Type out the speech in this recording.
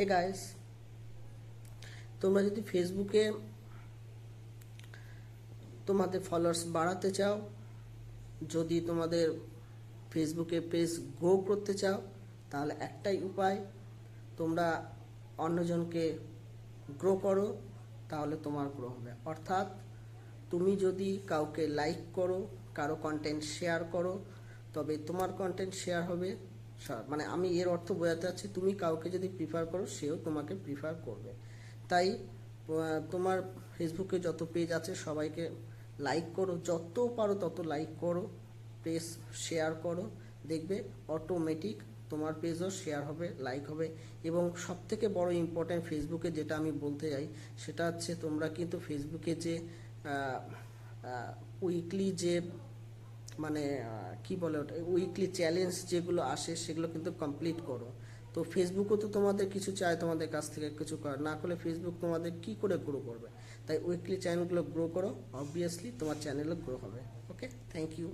Hey guys তোমরা যদি ফেসবুকে তোমাদের ফলোয়ার্স বাড়াতে চাও, যদি তোমাদের ফেসবুকে পেজ গ্রো করতে চাও, তাহলে একটাই উপায়, তোমরা অন্যজনকে গ্রো করো, তাহলে তোমার গ্রো হবে। অর্থাৎ তুমি যদি কাউকে লাইক করো, কারও কন্টেন্ট শেয়ার করো, তবে তোমার কন্টেন্ট শেয়ার হবে মানে আমি এর অর্থ বোঝাতে চাচ্ছি, তুমি কাউকে যদি প্রিফার করো, সেও তোমাকে প্রিফার করবে। তাই তোমার ফেসবুকে যত পেজ আছে, সবাইকে লাইক করো। যত পারো তত লাইক করো পেজ শেয়ার করো। দেখবে অটোমেটিক তোমার পেজও শেয়ার হবে লাইক হবে। এবং সব থেকে বড় ইম্পর্ট্যান্ট ফেসবুকে যেটা আমি বলতে চাই, সেটা হচ্ছে তোমরা কিন্তু ফেসবুকে যে উইকলি যে মানে কি বলে ওটা উইকলি চ্যালেঞ্জ যেগুলো আসে সেগুলো কিন্তু কমপ্লিট করো। তো ফেসবুকও তো তোমাদের কিছু চায় তোমাদের কাছ থেকে কিছু কর না করলে ফেসবুক তোমাদের কি করে গ্রো করবে? তাই উইকলি চ্যানেলগুলো গ্রো করো অবভিয়াসলি তোমার চ্যানেলও গ্রো হবে ওকে থ্যাংক ইউ